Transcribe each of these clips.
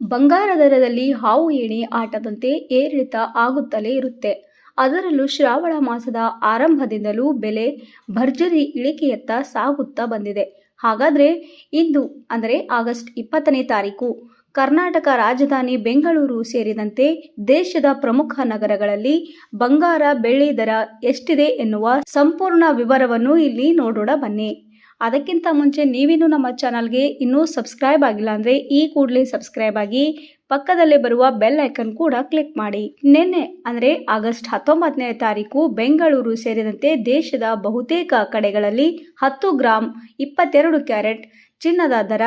ಬಂಗಾರ ದರದಲ್ಲಿ ಹಾವು ಏಣಿ ಆಟದಂತೆ ಏರಿಳಿತ ಆಗುತ್ತಲೇ ಇರುತ್ತೆ. ಅದರಲ್ಲೂ ಶ್ರಾವಣ ಮಾಸದ ಆರಂಭದಿಂದಲೂ ಬೆಲೆ ಭರ್ಜರಿ ಇಳಿಕೆಯತ್ತ ಸಾಗುತ್ತಾ ಬಂದಿದೆ. ಹಾಗಾದರೆ ಇಂದು, ಅಂದರೆ ಆಗಸ್ಟ್ ಇಪ್ಪತ್ತನೇ ತಾರೀಕು, ಕರ್ನಾಟಕ ರಾಜಧಾನಿ ಬೆಂಗಳೂರು ಸೇರಿದಂತೆ ದೇಶದ ಪ್ರಮುಖ ನಗರಗಳಲ್ಲಿ ಬಂಗಾರ ಬೆಳ್ಳಿ ದರ ಎಷ್ಟಿದೆ ಎನ್ನುವ ಸಂಪೂರ್ಣ ವಿವರವನ್ನು ಇಲ್ಲಿ ನೋಡೋಣ ಬನ್ನಿ. ಅದಕ್ಕಿಂತ ಮುಂಚೆ ನೀವಿನ್ನೂ ನಮ್ಮ ಚಾನಲ್ಗೆ ಇನ್ನೂ ಸಬ್ಸ್ಕ್ರೈಬ್ ಆಗಿಲ್ಲ ಅಂದರೆ ಈ ಕೂಡಲೇ ಸಬ್ಸ್ಕ್ರೈಬ್ ಆಗಿ ಪಕ್ಕದಲ್ಲೇ ಬರುವ ಬೆಲ್ ಐಕನ್ ಕೂಡ ಕ್ಲಿಕ್ ಮಾಡಿ. ನಿನ್ನೆ ಅಂದರೆ ಆಗಸ್ಟ್ ಹತ್ತೊಂಬತ್ತನೇ ತಾರೀಕು ಬೆಂಗಳೂರು ಸೇರಿದಂತೆ ದೇಶದ ಬಹುತೇಕ ಕಡೆಗಳಲ್ಲಿ ಹತ್ತು ಗ್ರಾಂ ಇಪ್ಪತ್ತೆರಡು ಕ್ಯಾರೆಟ್, ಚಿನ್ನದ ದರ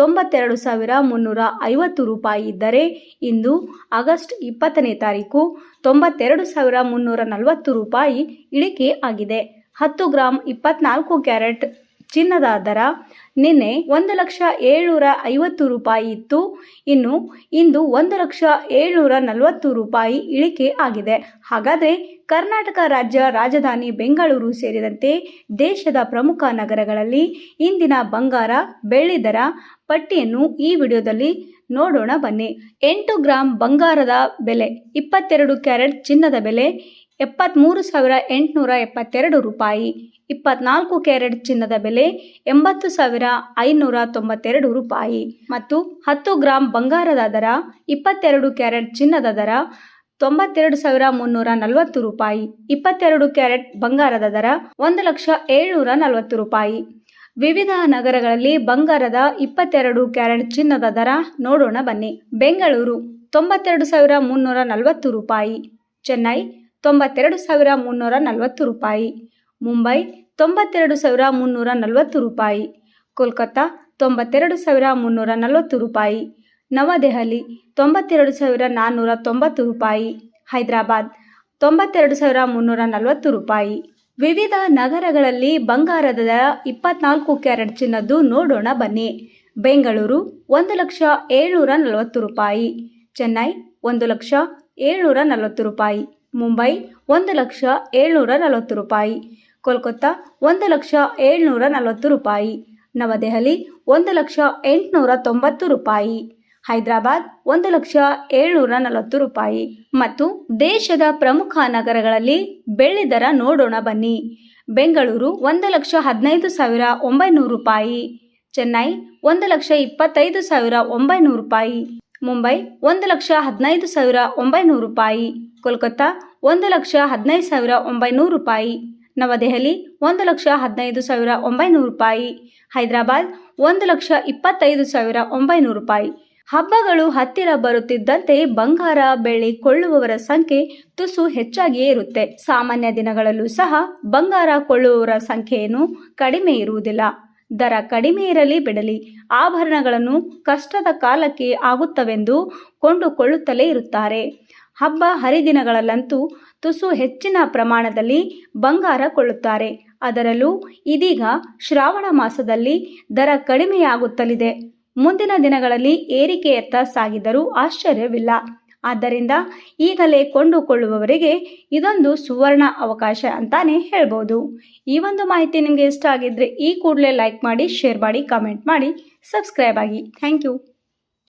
ತೊಂಬತ್ತೆರಡು ಸಾವಿರ ಮುನ್ನೂರ ಐವತ್ತು ರೂಪಾಯಿ ಇದ್ದರೆ ಇಂದು ಆಗಸ್ಟ್ ಇಪ್ಪತ್ತನೇ ತಾರೀಕು ತೊಂಬತ್ತೆರಡು ಸಾವಿರ ಮುನ್ನೂರ ನಲವತ್ತು ರೂಪಾಯಿ ಇಳಿಕೆ ಆಗಿದೆ. ಹತ್ತು ಗ್ರಾಂ ಇಪ್ಪತ್ನಾಲ್ಕು ಕ್ಯಾರೆಟ್ ಚಿನ್ನದ ದರ ನಿನ್ನೆ ಒಂದು ಲಕ್ಷ ಏಳ್ನೂರ ಐವತ್ತು ರೂಪಾಯಿ ಇತ್ತು. ಇನ್ನು ಇಂದು ಒಂದು ಲಕ್ಷ ಏಳ್ನೂರ ನಲವತ್ತು ರೂಪಾಯಿ ಇಳಿಕೆ ಆಗಿದೆ. ಹಾಗಾದರೆ ಕರ್ನಾಟಕ ರಾಜ್ಯ ರಾಜಧಾನಿ ಬೆಂಗಳೂರು ಸೇರಿದಂತೆ ದೇಶದ ಪ್ರಮುಖ ನಗರಗಳಲ್ಲಿ ಇಂದಿನ ಬಂಗಾರ, ಬೆಳ್ಳಿ ದರ ಪಟ್ಟಿಯನ್ನು ಈ ವಿಡಿಯೋದಲ್ಲಿ ನೋಡೋಣ ಬನ್ನಿ. ಎಂಟು ಗ್ರಾಂ ಬಂಗಾರದ ಬೆಲೆ, ಇಪ್ಪತ್ತೆರಡು ಕ್ಯಾರೆಟ್ ಚಿನ್ನದ ಬೆಲೆ ಎಪ್ಪತ್ತ್ಮೂರು ಸಾವಿರ ಎಂಟುನೂರ ಎಪ್ಪತ್ತೆರಡು ರೂಪಾಯಿ, ಇಪ್ಪತ್ನಾಲ್ಕು ಕ್ಯಾರೆಟ್ ಚಿನ್ನದ ಬೆಲೆ ಎಂಬತ್ತು ಸಾವಿರ ಐನೂರ ತೊಂಬತ್ತೆರಡು ರೂಪಾಯಿ ಮತ್ತು ಹತ್ತು ಗ್ರಾಂ ಬಂಗಾರದ ದರ ಇಪ್ಪತ್ತೆರಡು ಕ್ಯಾರೆಟ್ ಚಿನ್ನದ ದರ ತೊಂಬತ್ತೆರಡು ಸಾವಿರ ಮುನ್ನೂರ ನಲವತ್ತು ರೂಪಾಯಿ, ಇಪ್ಪತ್ತೆರಡು ಕ್ಯಾರೆಟ್ ಬಂಗಾರದ ದರ ಒಂದು ಲಕ್ಷ ಏಳ್ನೂರ ನಲವತ್ತು ರೂಪಾಯಿ. ವಿವಿಧ ನಗರಗಳಲ್ಲಿ ಬಂಗಾರದ ಇಪ್ಪತ್ತೆರಡು ಕ್ಯಾರೆಟ್ ಚಿನ್ನದ ದರ ನೋಡೋಣ ಬನ್ನಿ. ಬೆಂಗಳೂರು ತೊಂಬತ್ತೆರಡು ಸಾವಿರ ಮುನ್ನೂರ ನಲವತ್ತು ರೂಪಾಯಿ, ಚೆನ್ನೈ ತೊಂಬತ್ತೆರಡು ಸಾವಿರ ಮುನ್ನೂರ ನಲವತ್ತು ರೂಪಾಯಿ. ಮುಂಬೈ ತೊಂಬತ್ತೆರಡು ಸಾವಿರ ಮುನ್ನೂರ ನಲವತ್ತು ರೂಪಾಯಿ. ಕೋಲ್ಕತ್ತಾ ತೊಂಬತ್ತೆರಡು ಸಾವಿರ ಮುನ್ನೂರ ನಲವತ್ತು ರೂಪಾಯಿ. ನವದೆಹಲಿ ತೊಂಬತ್ತೆರಡು ಸಾವಿರ ನಾನ್ನೂರ ತೊಂಬತ್ತು ರೂಪಾಯಿ. ಹೈದರಾಬಾದ್ ತೊಂಬತ್ತೆರಡು ಸಾವಿರ ಮುನ್ನೂರ ನಲವತ್ತು ರೂಪಾಯಿ. ವಿವಿಧ ನಗರಗಳಲ್ಲಿ ಬಂಗಾರದ ಇಪ್ಪತ್ನಾಲ್ಕು ಕ್ಯಾರೆಟ್ ಚಿನ್ನದ್ದು ನೋಡೋಣ ಬನ್ನಿ. ಬೆಂಗಳೂರು ಒಂದು ಲಕ್ಷ ಏಳ್ನೂರ ನಲವತ್ತು ರೂಪಾಯಿ. ಚೆನ್ನೈ ಒಂದು ಲಕ್ಷ ಏಳ್ನೂರ ನಲವತ್ತು ರೂಪಾಯಿ. ಮುಂಬೈ ಒಂದು ಲಕ್ಷ ಏಳ್ನೂರ ನಲವತ್ತು ರೂಪಾಯಿ. ಕೋಲ್ಕತ್ತಾ ಒಂದು ಲಕ್ಷ ಏಳ್ನೂರ ನಲವತ್ತು ರೂಪಾಯಿ. ನವದೆಹಲಿ ಒಂದು ಲಕ್ಷ ಎಂಟುನೂರ ತೊಂಬತ್ತು ರೂಪಾಯಿ. ಹೈದರಾಬಾದ್ ಒಂದು ಲಕ್ಷ ಏಳ್ನೂರ ನಲವತ್ತು ರೂಪಾಯಿ. ಮತ್ತು ದೇಶದ ಪ್ರಮುಖ ನಗರಗಳಲ್ಲಿ ಬೆಳ್ಳಿ ದರ ನೋಡೋಣ ಬನ್ನಿ. ಬೆಂಗಳೂರು ಒಂದು ಲಕ್ಷ ಹದಿನೈದು ಸಾವಿರ ಒಂಬೈನೂರು ರೂಪಾಯಿ. ಚೆನ್ನೈ ಒಂದು ಲಕ್ಷ ಇಪ್ಪತ್ತೈದು ಸಾವಿರ ಒಂಬೈನೂರು ರೂಪಾಯಿ. ಮುಂಬೈ ಒಂದು ಲಕ್ಷ ಹದಿನೈದು ಸಾವಿರ ಒಂಬೈನೂರು ರೂಪಾಯಿ. ಕೋಲ್ಕತ್ತಾ, ಒಂದು ಲಕ್ಷ ಹದಿನೈದು ಸಾವಿರ ಒಂಬೈನೂರು ರೂಪಾಯಿ. ನವದೆಹಲಿ, ಒಂದು ಲಕ್ಷ ಹದಿನೈದು ಸಾವಿರ ಒಂಬೈನೂರು ರೂಪಾಯಿ. ಹೈದರಾಬಾದ್, ಒಂದು ಲಕ್ಷ ಇಪ್ಪತ್ತೈದು ಸಾವಿರ ಒಂಬೈನೂರು ರೂಪಾಯಿ. ಹಬ್ಬಗಳು ಹತ್ತಿರ ಬರುತ್ತಿದ್ದಂತೆ ಬಂಗಾರ ಬೆಳ್ಳಿ ಕೊಳ್ಳುವವರ ಸಂಖ್ಯೆ ತುಸು ಹೆಚ್ಚಾಗಿಯೇ ಇರುತ್ತೆ. ಸಾಮಾನ್ಯ ದಿನಗಳಲ್ಲೂ ಸಹ ಬಂಗಾರ ಕೊಳ್ಳುವವರ ಸಂಖ್ಯೆಯನ್ನು ಕಡಿಮೆ ಇರುವುದಿಲ್ಲ. ದರ ಕಡಿಮೆ ಇರಲಿ ಬಿಡಲಿ, ಆಭರಣಗಳನ್ನು ಕಷ್ಟದ ಕಾಲಕ್ಕೆ ಆಗುತ್ತವೆಂದು ಕೊಂಡುಕೊಳ್ಳುತ್ತಲೇ ಇರುತ್ತಾರೆ. ಹಬ್ಬ ಹರಿದಿನಗಳಲ್ಲಂತೂ ತುಸು ಹೆಚ್ಚಿನ ಪ್ರಮಾಣದಲ್ಲಿ ಬಂಗಾರ ಕೊಳ್ಳುತ್ತಾರೆ. ಅದರಲ್ಲೂ ಇದೀಗ ಶ್ರಾವಣ ಮಾಸದಲ್ಲಿ ದರ ಕಡಿಮೆಯಾಗುತ್ತಲಿದೆ. ಮುಂದಿನ ದಿನಗಳಲ್ಲಿ ಏರಿಕೆಯತ್ತ ಸಾಗಿದರೂ ಆಶ್ಚರ್ಯವಿಲ್ಲ. ಆದ್ದರಿಂದ ಈಗಲೇ ಕೊಂಡುಕೊಳ್ಳುವವರಿಗೆ ಇದೊಂದು ಸುವರ್ಣ ಅವಕಾಶ ಅಂತಾನೆ ಹೇಳ್ಬೋದು. ಈ ಒಂದು ಮಾಹಿತಿ ನಿಮಗೆ ಇಷ್ಟ ಆಗಿದ್ದರೆ ಈ ಕೂಡಲೇ ಲೈಕ್ ಮಾಡಿ ಶೇರ್ ಮಾಡಿ ಕಮೆಂಟ್ ಮಾಡಿ ಸಬ್ಸ್ಕ್ರೈಬ್ ಆಗಿ. Thank you